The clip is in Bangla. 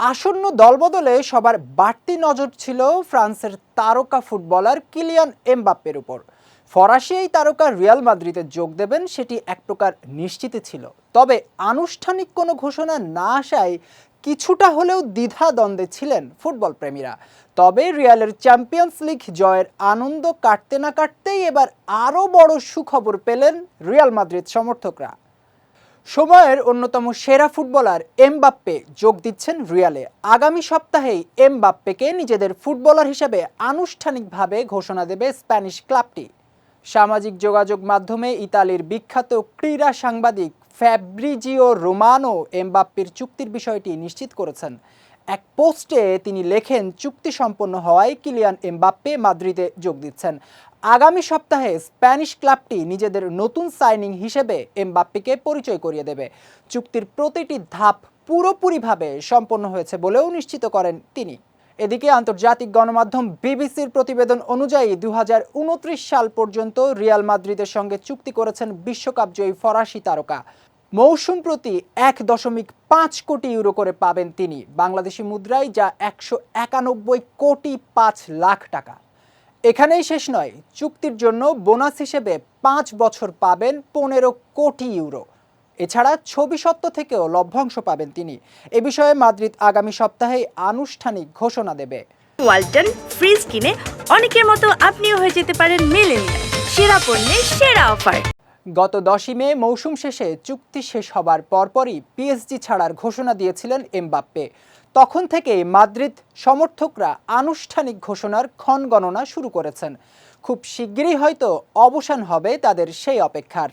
আসন্ন দলবদলে সবার বাড়তি নজর ছিল ফ্রান্সের তারকা ফুটবলার কিলিয়ান এমবাপ্পের উপর। ফরাসি এই তারকা রিয়াল মাদ্রিদে যোগ দেবেন সেটি এক প্রকার নিশ্চিত ছিল। তবে আনুষ্ঠানিক কোনো ঘোষণা না আসায় কিছুটা হলেও দ্বিধা দ্বন্দ্বে ছিলেন ফুটবল প্রেমীরা। তবে রিয়ালের চ্যাম্পিয়ন্স লিগ জয়ের আনন্দ কাটতে না কাটতেই এবার আরও বড় সুখবর পেলেন রিয়াল মাদ্রিদ সমর্থকরা। সময়ের অন্যতম সেরা ফুটবলার এমবাপ্পে যোগ দিচ্ছেন রিয়ালে। আগামী সপ্তাহেই এমবাপ্পেকে নিজেদের ফুটবলার হিসেবে আনুষ্ঠানিকভাবে ঘোষণা দেবে স্প্যানিশ ক্লাবটি। সামাজিক যোগাযোগ মাধ্যমে ইতালির বিখ্যাত ক্রীড়া সাংবাদিক ফ্যাব্রিজিও রোমানো এমবাপ্পের চুক্তির বিষয়টি নিশ্চিত করেছেন। এক পোস্টে তিনি লেখেন চুক্তি সম্পন্ন হওয়ায় কিলিয়ান এমবাপ্পে মাদ্রিদে যোগ দিচ্ছেন। আগামী সপ্তাহে স্প্যানিশ ক্লাবটি নিজেদের নতুন সাইনিং হিসেবে এমবাপ্পিকে পরিচয় করিয়ে দেবে। চুক্তির প্রতিটি ধাপ পুরোপুরিভাবে সম্পন্ন হয়েছে বলেও নিশ্চিত করেন তিনি। এদিকে আন্তর্জাতিক গণমাধ্যম বিবিসির প্রতিবেদন অনুযায়ী দু হাজার উনত্রিশ সাল পর্যন্ত রিয়াল মাদ্রিদের সঙ্গে চুক্তি করেছেন বিশ্বকাপ জয়ী ফরাসি তারকা। মৌসুম প্রতি এক দশমিক পাঁচ কোটি ইউরো করে পাবেন তিনি। বাংলাদেশি মুদ্রায় যা একশো একানব্বই কোটি পাঁচ লাখ টাকা। এখানেই শেষ নয়, চুক্তির জন্য বোনাস হিসেবে পাঁচ বছর পাবেন পনেরো কোটি ইউরো। এছাড়া ছবি সত্য থেকেও লভ্যাংশ পাবেন তিনি। এ বিষয়ে মাদ্রিদ আগামী সপ্তাহে আনুষ্ঠানিক ঘোষণা দেবে। ওয়ালটন ফ্রিজ কিনে অনেকের মতো আপনিও হয়ে যেতে পারেন মেলেনিয়া সেরা পণ্যের সেরা অফার। গত দশই মে মৌসুম শেষে চুক্তি শেষ হবার পরপরই পিএসজি ছাড়ার ঘোষণা দিয়েছিলেন এমবাপ্পে। তখন থেকে মাদ্রিদ সমর্থকরা আনুষ্ঠানিক ঘোষণার ক্ষণ গণনা শুরু করেছেন। খুব শিগগিরই হয়তো অবসান হবে তাদের সেই অপেক্ষার।